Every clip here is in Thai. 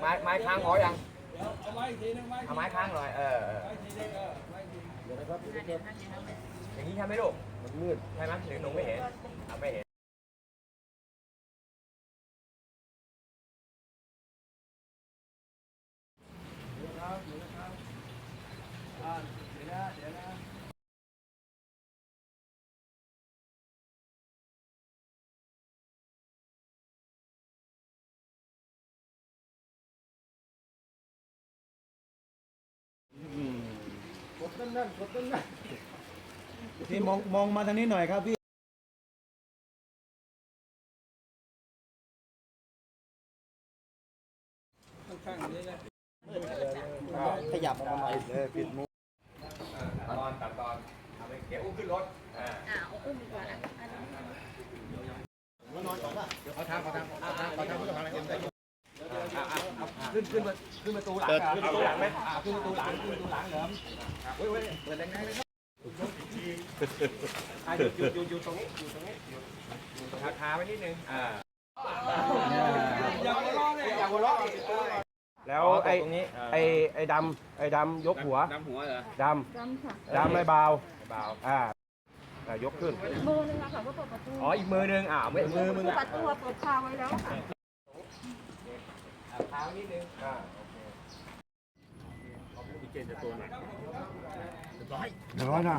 ไม้ไม้ค้างพอยังเดี๋ยวเอาไว้อีกทีนึงไว้เอาไม้ค้างหน่อย เออเออไว้อีกทีนึงเออไว้อีกทีเดี๋ยวนะครับเดี๋ยวนะครับอย่างนี้ใช่ไหมลูกมันมืดใช่ไหมหรือหนูไม่เห็นเอาไม่เห็น เดี๋ยวนะครับเดี๋ยวนะครับอ่าเดี๋ยวนะเดี๋ยวนะ กด นั่นนั่นกดนั่นนั่นพี่มองมองมาทางนี้หน่อยครับพี่ข้างๆนี้นะขยับออกมาหน่อยเลยปิดมุมตัดตอนตัดตอนเอาไปเก็บอุ้มขึ้นรถอ่า อ่าเอาอุ้มดีกว่าอะอันนี้ นอนก่อนป่ะ เอาทางเอาทางเอาทางเอาทางผู้ต้องหาอะไรกัน ขึ้นขึ้นมาขึ้นประตูหลังขึ้นประตูหลังไหมอ่าขึ้นประตูหลังขึ้นประตูหลังเหรอเว้ยเว้ยเปิดแรงๆเลยครับอ่าอยู่อยู่อยู่อยู่ตรงนี้อยู่ตรงนี้อยู่อยู่ตรงขาไว้นิดนึงอ่าอย่าหัวเราะเลยอย่าหัวเราะดิแล้วไอ้ตรงนี้ไอ้ไอ้ดำไอ้ดำยกหัวดำหัวเหรอดจำค่ะำดำไม่เบาเบาอ่าอ่ายกขึ้นมือนึงอะค่ะว่าเปิดประตูอ๋ออีกมือนึงอ่าไม่มือมึงอะประตูอะเปิดคาไว้แล้วค่ะอ่า เท้านิดนึงอ่าโอเคเดี๋ยวร้อยนะ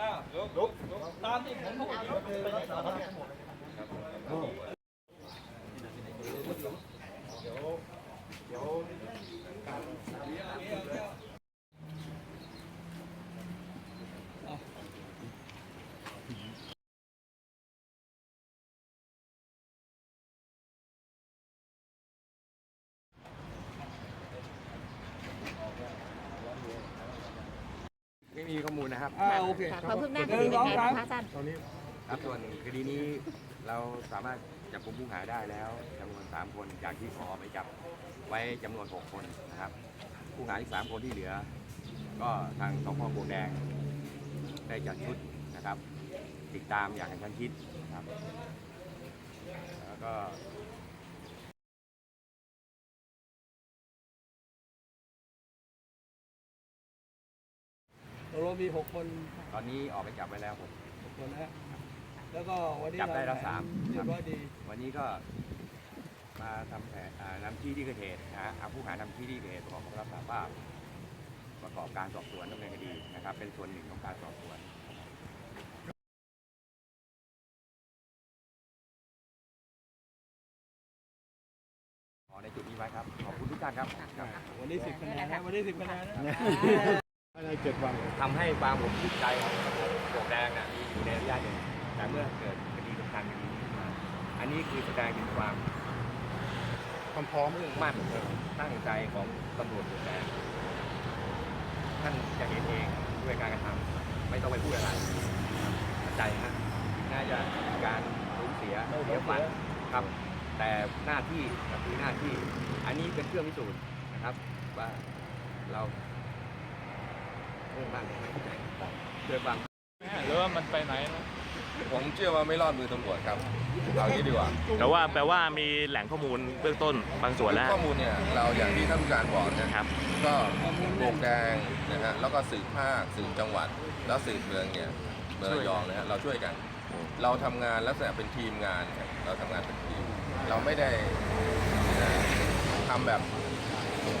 อ้าวลุกลุกลุกตามที่ผมพูดลุกเลยครับไม่ มีข้อมูลนะครับ อ่าโอเคค่ะความคืบหน้าคดีเป็นไงบ้างคะท่านครับส่วนคดีนี้เราสามารถจับกลุ่มผู้หาได้แล้วจำนวน 3 คนจากที่ขอไปจับไว้จำนวน 6 คนนะครับ ผู้หาอีก 3 คนที่เหลือ ก็ทางสพโพแดง ได้จัดชุดนะครับ ติดตามอย่างกระชั้นชิดนะครับแล้วก็ มีหกคนตอนนี้ออกไปจับไว้แล้วผม หกคนนะฮะแล้วก็วันนี้จับได้แล้วสาม เรียบร้อยดีวันนี้ก็มาทำแผนอ่านำที่ที่เกิดเหตุนะฮะเอาผู้หานำที่ที่เกิดเหตุประกอบคำรับสารภาพ ประกอบการสอบสวนดำเนินคดีนะครับ เป็นส่วนหนึ่งของการสอบสวนขอในจุดนี้ไว้ครับ ขอบคุณทุกท่านครับครับ วันนี้สิบคะแนนนะวันนี้สิบคะแนนนะ ภายในเจ็ดวันทำให้ความผมคิดใจของปลวกแดงน่ะมีอยู่ในระยะหนึ่งแต่เมื่อเกิดคดีสำคัญคดีนี้ขึ้นมา อันนี้คือแสดงถึงความความพร้อมมุ่งมั่นตั้งใจของตำรวจปลวกแดงท่านจะเห็นเองด้วยการกระทำไม่ต้องไปพูดอะไรเข้าใจนะน่าจะมีการสูญเสียเสียฝันครับ แต่หน้าที่ก็คือหน้าที่ อันนี้เป็นเครื่องพิสูจน์นะครับว่าเรา มุ่งมั่นตั้งใจเพื่อความหรือว่ามันไปไหนนะผมเชื่อว่าไม่รอดมือตำรวจครับเอางี้ดีกว่าแต่ว่าแปลว่ามีแหล่งข้อมูลเบื้องต้นบางส่วนแล้วข้อมูลเนี่ยเราอย่างที่ท่านผู้การบอกนะครับก็โบกแดงนะฮะแล้วก็สืบภาคสืบจังหวัด แล้วสืบเมืองเนี่ยเมืองระยองนะฮะเราช่วยกัน เราทำงานลักษณะเป็นทีมงานครับเราทำงานเป็นทีม เราไม่ได้นะทำแบบ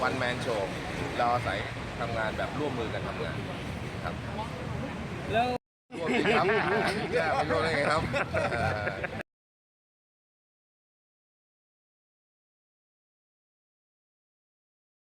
วันแมนโชว์เราอาศัย ทำงานแบบร่วมมือกันทำงานครับแล้วร่วมสิครับไม่ร่วมได้ไงครับเอ่อ